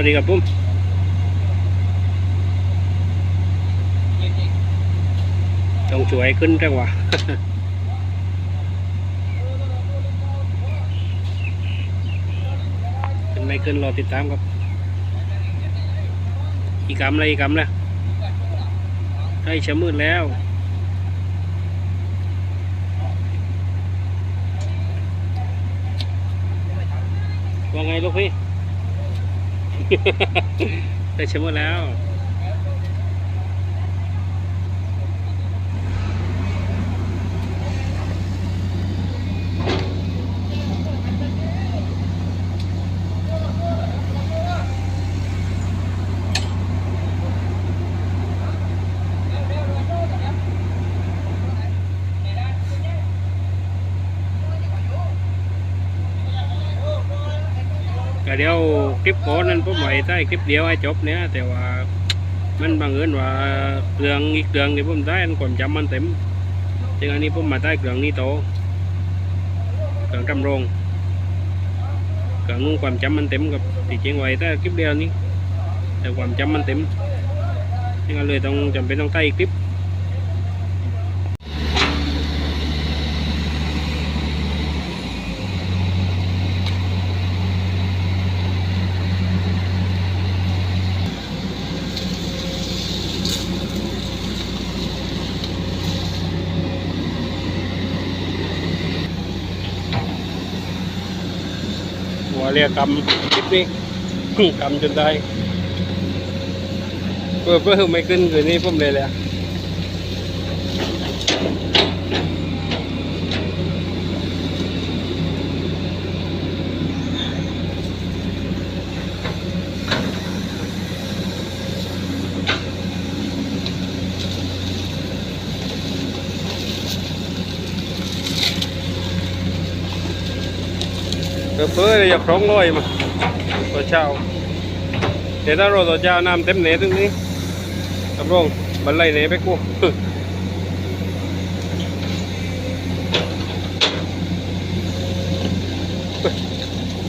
วัสดีครับปุ้มต้องช่วยขึ้นจังหวะขึ้นไม่ขึ้นรอติดตามครับ อีกกำอะไรอีกกำแล้วใกล้จะมืดแล้วว่าไงลูกพี่ ได้ชิมหมดแล้วก็เดี๋ยว คลิปก่อนนั้นผมไว้ใต้คลิปเดียวให้จบเนี่ยแต่ว่ามันบังเอิญว่าเครื่องอีกเครื่องที่ผมได้อันความจำมันเต็มจึงอันนี้ผมมาใต้เครื่องนี้โตเครื่องจำลองเครื่องนู้นความจำมันเต็มกับที่จริงไว้ใต้คลิปเดียวนี้แต่ความจำมันเต็มจึงก็เลยต้องจำเป็นต้องใต้อีกคลิป เรียกกำคลิปนี้กำจนได้เพื่อเพื่อไม่ขึ้นคืนนี้ผมเลยแหละ เพื่อเพื่อจะพร้องร้อยมาตัวเช้าเดี๋ยวถ้าเราตัวเช้าน้ำเต็มเหนตรงนี้ตำรวจบันไลเหนไปกู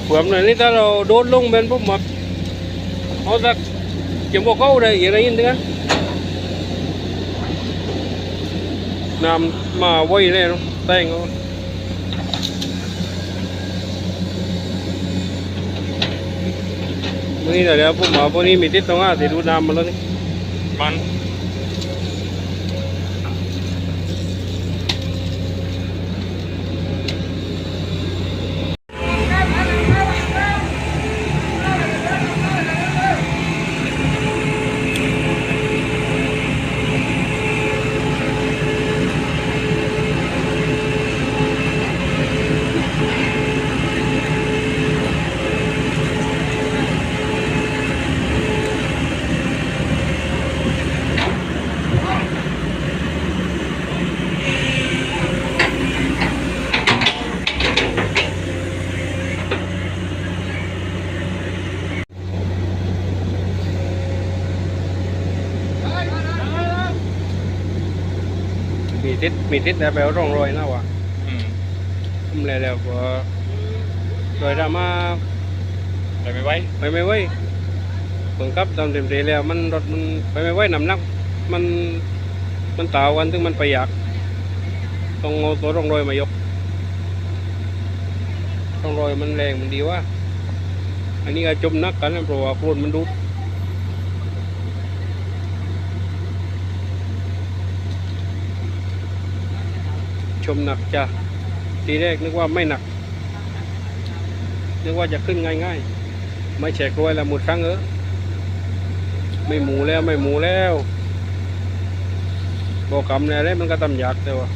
เผื่อหน่อยนี่ถ้าเราโดนลงเป็นพวกหมดเอาสักเก็บพวกเขาได้อย่างไรยินดีกันน้ำมาไว้เลยเนาะแต่งเอา มื่อ นี่เดี๋ยวผมอพวกนี้มีติดตรงอะติดดูน้ำมาแล้วนี่มัน ติดมีติดแล้วแปลว่าร่องรอยนะวะอืมผมเลยแล้วก็รอยดราม่าไปไม่ไหวไปไม่ไหวเพิ่งขับตามเต็มที่แล้ว มันรถมันไปไม่ไหวน้ำหนัก มันมันต่ากันถึงมันประหยัดต้องเอาตัวร่องรอยมายกร่องรอยมันแรงมันดีว่า อันนี้ก็จมนักกันนะเพราะว่าโคลนมันดูด มหนักจ้ะทีแรกนึกว่าไม่หนัก นึกว่าจะขึ้นง่ายๆ ไม่แฉกรวยแล้วหมดครั้งเออไม่หมูแล้วไม่หมูแล้วบอกกำแล้วแล้วมันก็ตำหยักแต่ว่า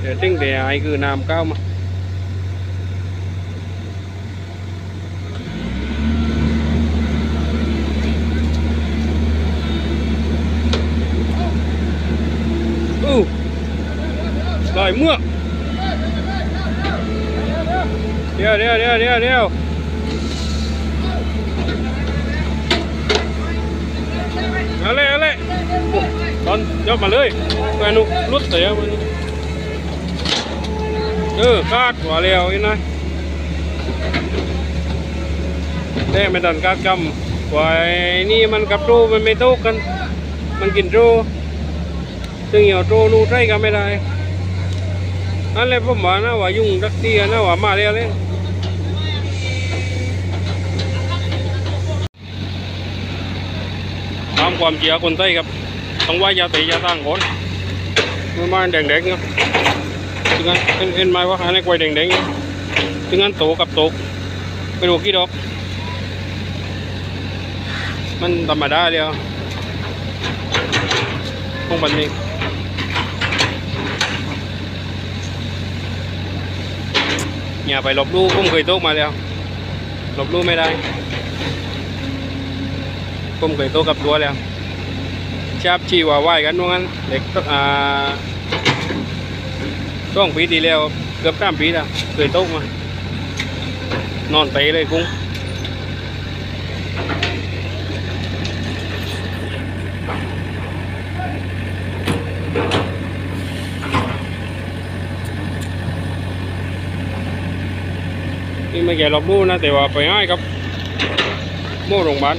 เดี๋ยวติ้งเดี๋ยวไอ้คือน้ำก้าวมาอู้ลอยเมือกเดี๋ยวเดี๋ยวเดี๋ยวเดี๋ยวเดี๋ยวเอาเลยเอาเลยโอ้ตอนยกมาเลยแฟนุรุดเสียมันเออคาดหัวเร็วอีกหน่อยแต่ไม่ตันกากำว่านี่มันกับรูมันไม่ตุกกัน มันกินรูซึ่งเหี่ยวรูรูใช้ก็ไม่ได้ นั่นเลยผมว่านะว่ายุ่งรักเตียนะว่ามาแล้วเลยตามความเชื่อคนไทยครับต้องไหว่ายาตียาตั้งคนมันมาแดงๆเนาะถึงงั้นเห็นไหมว่าอันนี้กล้วยแดงๆถึงงั้นโตกับโตไปดูกี่ดอก มันธรรมดาเดียวพวกมันนี่ อย่าไปหลบลู่ผมเคยตกมาแล้วหลบลูกไม่ได้ผมเคยตกกับตัวแล้วชาบชีว่าไหวกันว่างั้นเด็กอ่าช่วงปีที่แล้วเกือบสามปีแล้วเคยตกมานอนเตะเลยกุ้ง นี่ไม่แก่หลบลู่นะแต่ว่าไปให้ครับโม่โรงพยาบาล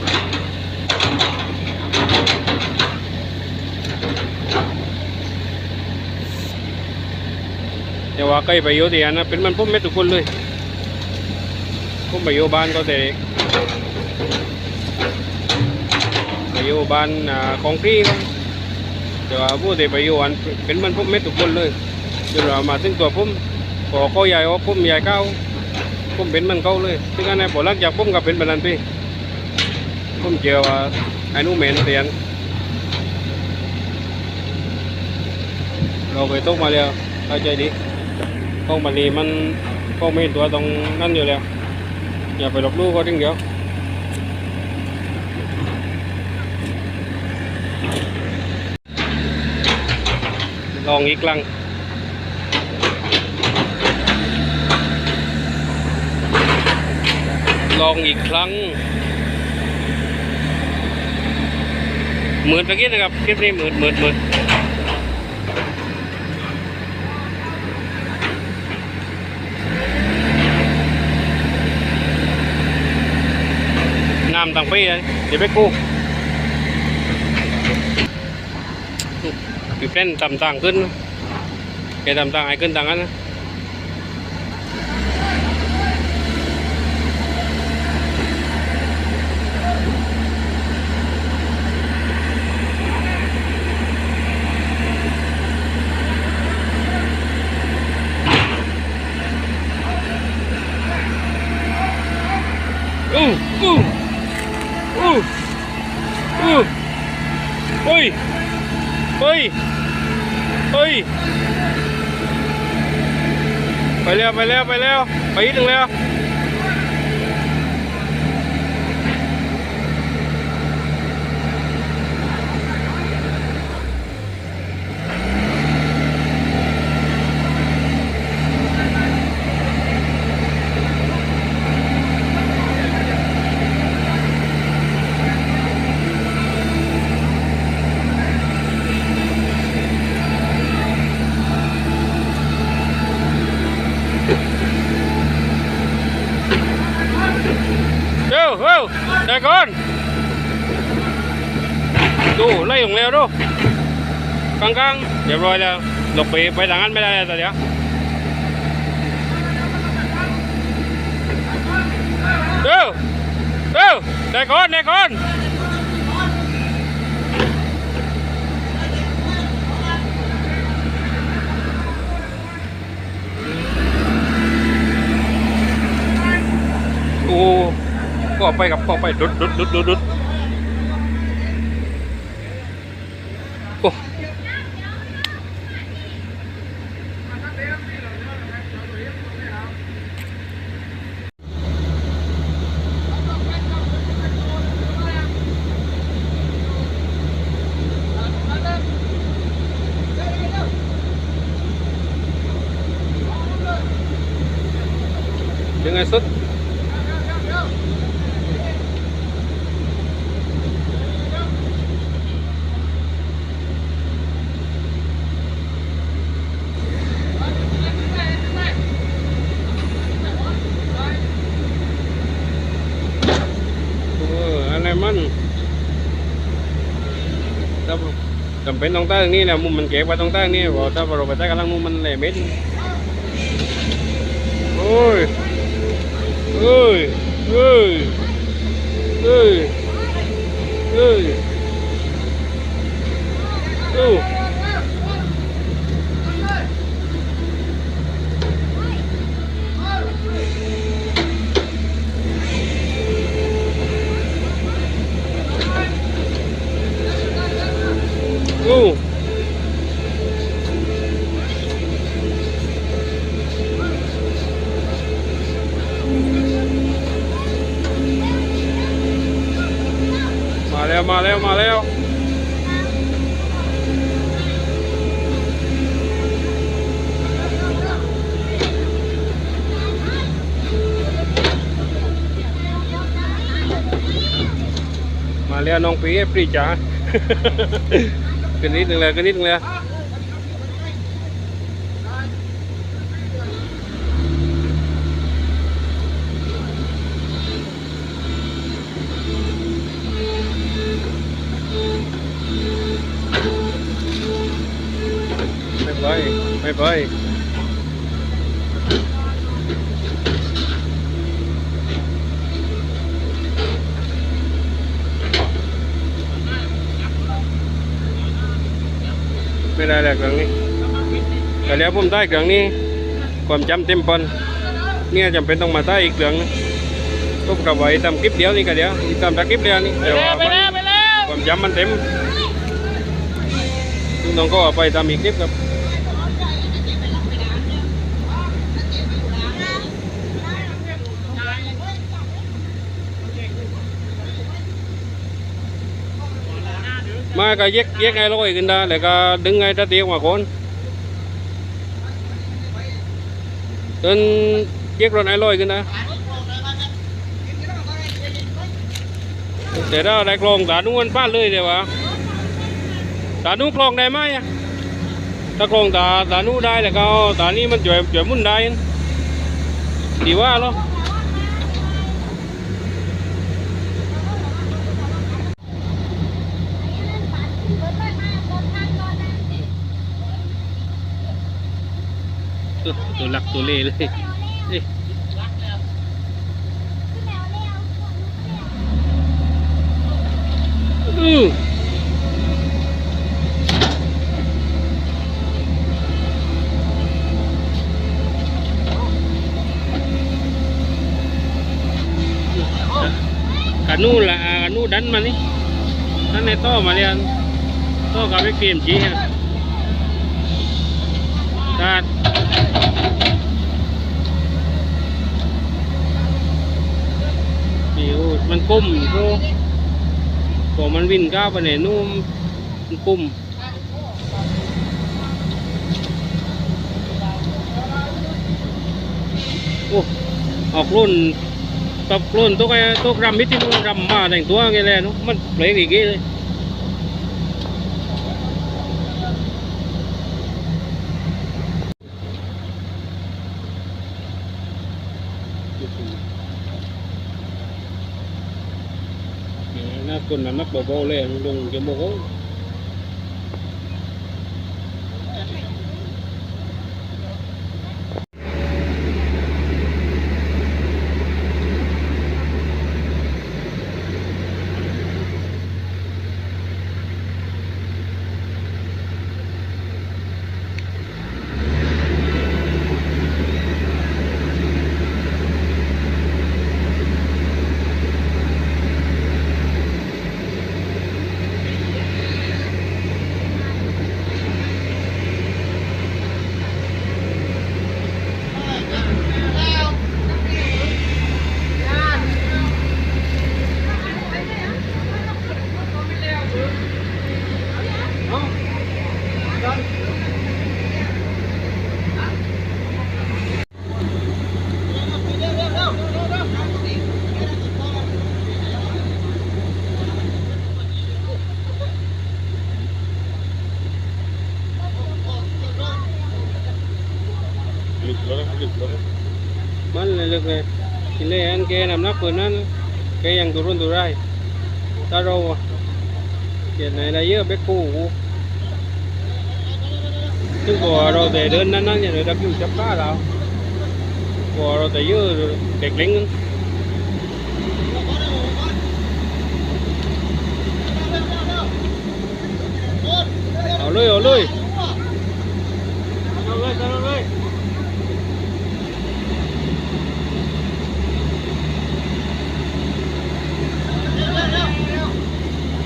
แต่ว่าใกล้ไปโยที่อันนะเป็นมันพุ่มเม็ดทุกคนเลยพุ่มไปโยบ้านก็แต่ไปโยบ้านอ่าของที่ครับแต่ว่าผู้ที่ไปโยอันเป็นมันพุ่มเม็ดทุกคนเลยจนเรามาถึงตัวพุ่มพอเขาใหญ่ออพุ่มใหญ่เก้า ผมเป็นมันเขาเลยซึ่งอันนี้พอหลังจากผมก็เป็นแบบนั้นพี่ผมเจอว่าไอ้หนู้เหม็นเตียนเราไปตกมาแล้วเข้าใจดีกล้องบันนี้มันกล้องไม่เห็นตัวตรงนั่นอยู่แล้วอย่าไปหลบลู่ก็ทิ้งเดียวลองอีกครั้ง ลองอีกครั้ง เหมือนตะกี้นะครับคลิปนี้เหมือนเหมือนเหมือนน้ำต่างปีเลยเดี๋ยวไปกู้คือเป็นต่ำต่างขึ้นแกต่ำต่างไอ้ขึ้นต่างกันนะ อู้อู้อู้อู้เฮ้ยเฮ้ยเฮ้ยไปแล้วไปแล้วไปแล้วไปอีกหนึ่งแล้วเร็วเร็วเดี๋ยวก่อน ดูไล่ของเร็วดูกลางๆเรียบร้อยแล้วหลบไปไปทางนั้นไม่ได้แล้วแต่เดี๋ยวเร็วเร็วเดี๋ยวก่อนเดี๋ยวก่อนโอ้ก็ไปกับก็ไปดุดดุดดุดดุด ngay xuất naman Tampen tong tang ni na mo man kaya tong tang ni, wala ta pero bata ka lang mo man lemit. Oy. มุมมัน มาแล้วน้องปีปรีจ๋าขึ้นนิดหนึ่งเลยขึ้นนิดหนึ่งเลยไม่ไปไม่ไปไม่ได้แล้วครั้งนี้ แต่แล้วผมได้ครั้งนี้ความจำเต็มปอนเนี่ยจำเป็นต้องมาได้อีกครั้งนึงทุกกระไว้ทำคลิปเดียวนี่ก็เดียวอีกทำแต่คลิปเดียวนี่แต่ว่ามันความจำมันเต็มทุกน้องก็เอาไปทำอีกคลิปครับมาก็เย็กเย็กไงลอยขึ้นได้แล้วก็ดึงไงตะเตียงมาคน จนเย็กรถไอ้ลอยกันนะแต่ถ้าได้คลองตานุ่นป้าดเลยเดี๋ยววะตานุ่คลองได้ไหมอะถ้าคลองตาตานุ่ได้แล้วก็เอาตานี้มันจ่วยจ่วยมุ่นได้ดีว่าเหรอ ตัวตั วลักตัวเล่เลยนี่อือกันูละกันูดันมานี่นั่นในต้อมาเรียนต้อกับไปเกมจีฮะตัด มันกุ้มโูพอมันวิ่งก้าวไปไหนนู่มมันกุ้มโอ้ออกรุ่นตบรุ่นตัวไอ้ตัวรำมิตรที่มันรำมาแต่งตัวไงแหละเนาะมันเปลี่ยนอีกเลย คนน่ะมักเบาๆเลยมันลงจะโมโหลุดแล้วนะหลุดแล้วนะ มันเลยลึกเลยทีแรก อันแกนำนักเปิดนั้นแกยังตัวรุ่นตัวไรตาเราอะเกียรไหนได้เยอะเบ็กกูกู ซึ่งพอเราแต่เดินนั้นนั้นอย่างเราอยู่จับก้าเราพอเราแต่ยืดเด็กเล็กนึงเอาเลยเอาเลยเอาเลยเอาเลยดึงกันเลยก็เนี่ยอันนี้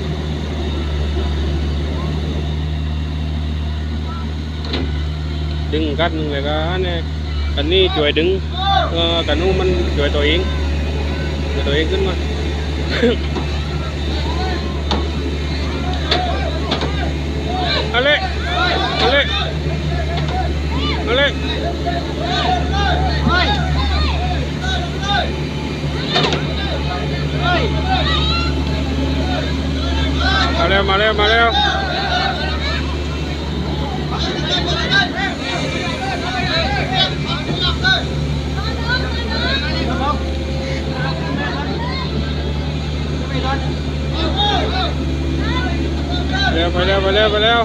ช่วยดึงเออกันนู้นมั นช่วยตัวเองช่วยตัวเองขึ้นมาเอาเลยเอาเลยเอาเลยมาเร็วไปเร็วมาเร็วเร็ว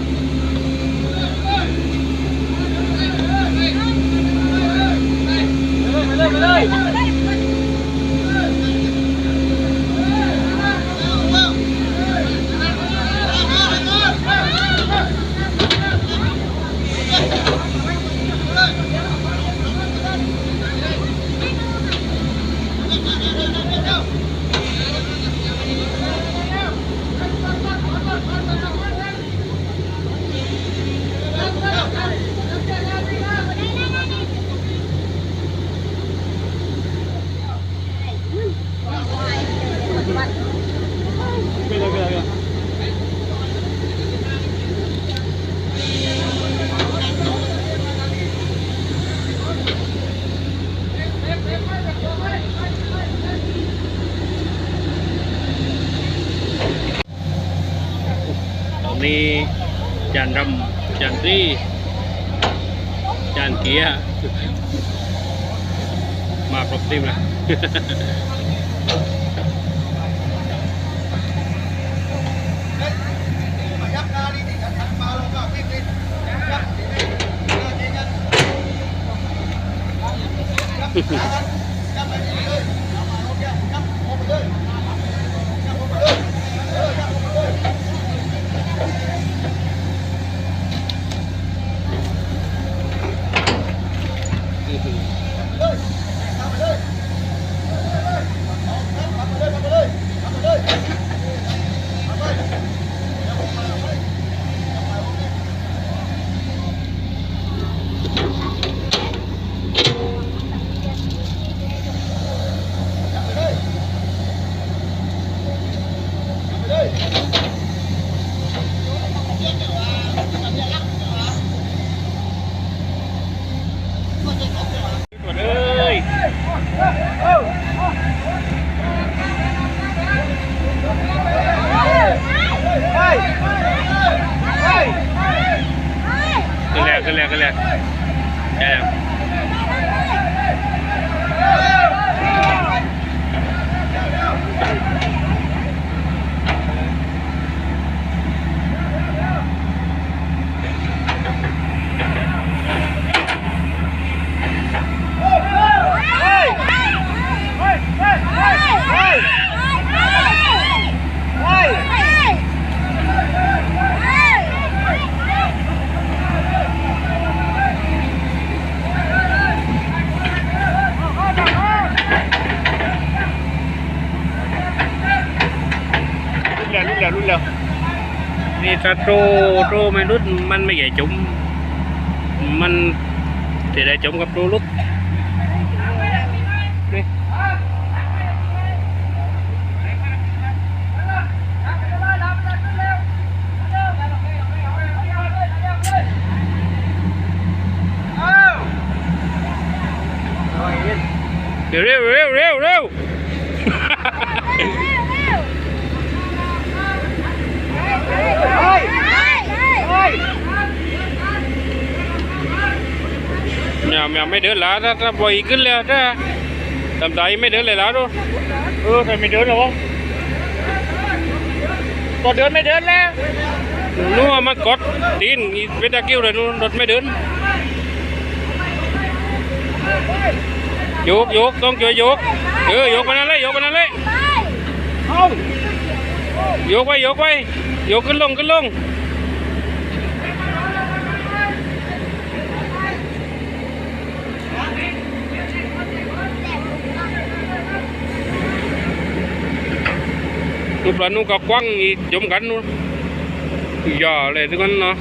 ไปเร็วไปเร็วไปเร็ว รีจานรำจานรีจานเกียมาครบทีมแล้วตัวเลย ขึ้นแล้วขึ้นแล้วขึ้นแล้วใช่แล้วรุ่นแล้วรุ่นแล้วรุ่นแล้ว นี่ถ้าโตโตไม่รุ่นมันไม่ใหญ่จุ่มมันจะได้จุ่มกับโตลุกนี่เร็วเร็วเร็วเร็วเร็ว nhà mẹ mới đỡ lá ra ra bồi cứ leo ra tầm tay mới đỡ lại lá đâu เออแต่ไม่เดินหรอวะตอนเดินไม่เดินแล้วนัวมากดตีนอีเวตากิ้วเลยนู่นรถไม่เดินโยกโยกต้องช่วยโยกเออโยกไปนั่นเลยโยกไปนั่นเลยโยกไปโยกไปโยกขึ้นลงขึ้นลง นู่นปลานู่นก็กว้างอีกยมกันนู่นอย่าเลยทุกคนเนาะ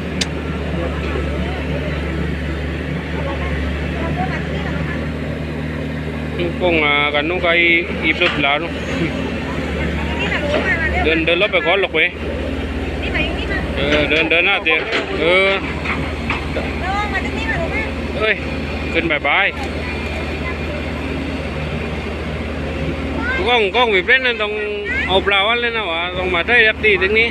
นู่นกงอะกันนู่นก็อีอีปลาปลานู่นเดินเดินรถไปก่อนหลอกไปเออเดินเดินหน้าเตียเออเอ้ยขึ้นบายบายกล้องกล้องวิบเล่นนั่นต้อง เอาปลาวันเลยนะวะต้องมาได้รับตีถึงนี้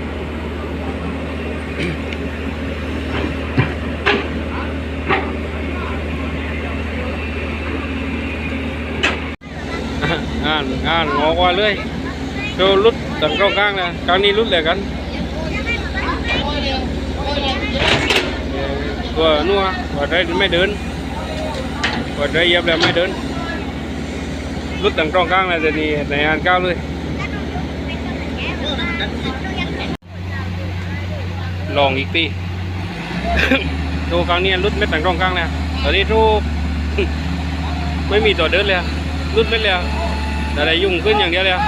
อ่านอ่านงอกว่าเลยโดนลุดตั้งกลางกลางนะกลางนี้ลุดเลยกันตัวนัวว่าได้ไม่เดินว่าได้เยับแล้วไม่เดินลุดตั้งกลางกลางเลยแต่นี่ในอ่านก้าวเลย ลองอีกทีตัวกลางนี้รุดไม่แต่งกลางกลางเลยตอนนี้รูปไม่มีตัวเดินเลยรุดไม่เลยแต่ได้ยุ่งขึ้นอย่างเดียวเลย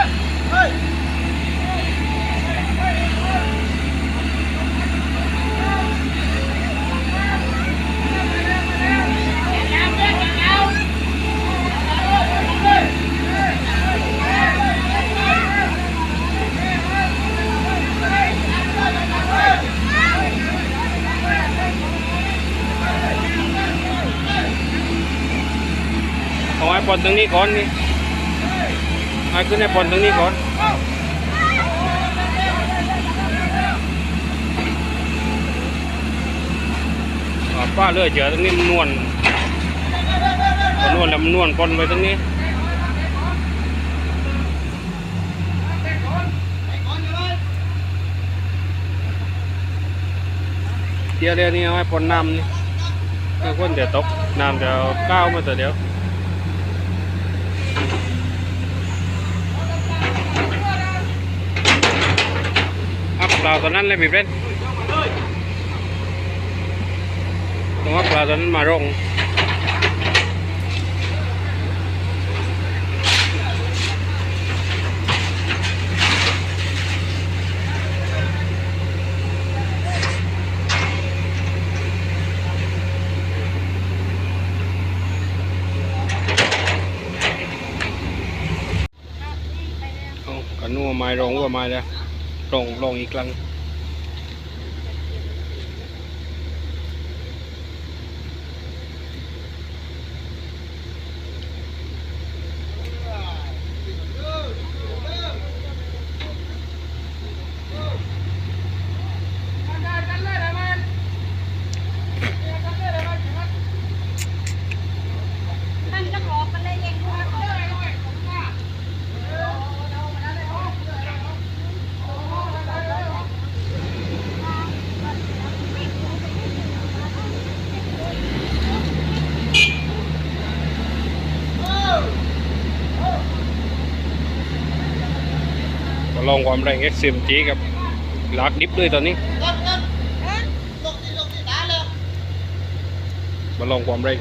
ไอ้ปอนตรงนี้ก่อนนี่ไอ้ขึ้นไอ้ปอนตรงนี้ก่อนป้าเลือดเจอตรงนี้มันนวลพอนวลแล้วมันนวลปนไปตรงนี้เดี๋ยวเดี๋ยวนี้เอาไว้ปนน้ำนี่ถ้คนเดี๋ยวตกน้ำเดี๋ยวก้าวมาแต่เดี๋ยวอัพปลาตัว นั้นเลยพี่เพื่อนต้องเอาปลาตัวนั้นมาลงเอากันนัวไม้ลงว่าไม้แล้ว ลงลงอีกครั้งก็ลอง ความแรง XMG กับลากดิฟด้วยตอนนี้มาลองความแรง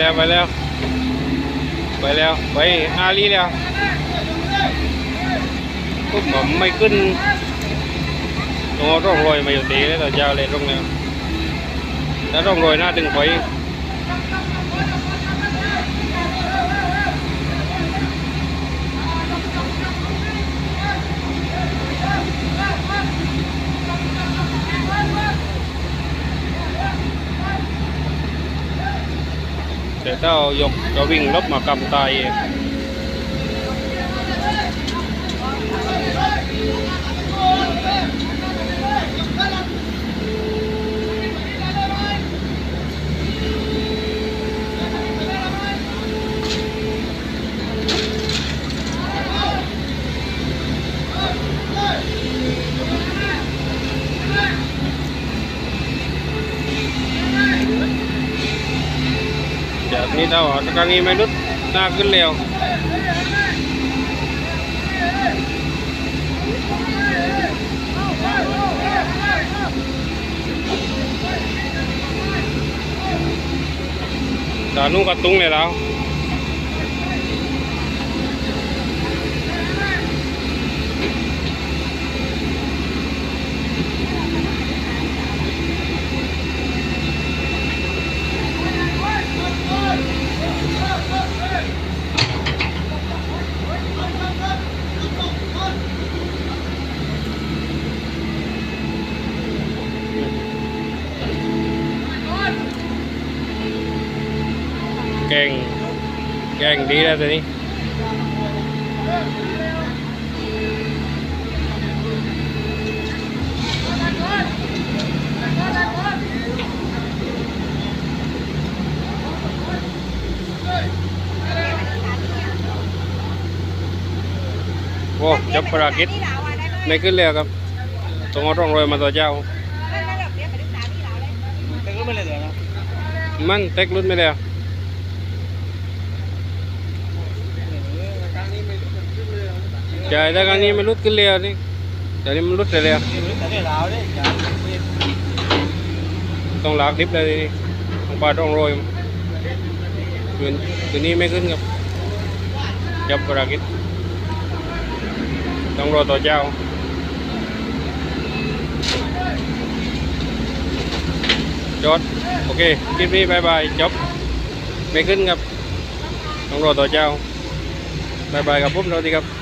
แล้วไปแล้วไปแล้ว ไปแล้ว ไปอาลีแล้วพวกผมไม่ขึ้นตรงร่องรอยมาอยู่ตีแล้วแต่ยาเลยตรงนี้แล้วร่องรอยหน้าดึงไป เอายกจะวิ่งลบมากำตายเอง นี้ถ้าว่าครั้งเลยแล้วรุดหน้าขึ้นเร็วตานุ่งกระตุ้งเลยแล้วเก่ง เก่งดีแล้วตัวนี้โอ้จบภารกิจไม่ขึ้นเร็วครับต้องเอาร่องรอยมาตัวเจ้าแต่ก็ไม่เลยเดี๋ยวนะมันเต็กรุ่นไม่แล้ว ครั้งนี้ไม่รู้มันขึ้นเลย ใช่แต่ครั้งนี้มันรุดขึ้นเร็วนี่แต่นี่มันรุดแต่เร็วนี่มันแต่ได้ลาวได้อย่าต้องลากดิบเลยนี่ต้องปลาดร่องโรยคืนคืนนี้ไม่ขึ้นครับจับภารกิจต้องรอต่อเจ้าจอดโอเคคลิปนี้บายบายจบไม่ขึ้นครับต้องรอต่อเจ้าบายบายกับผมสวัสดีครับ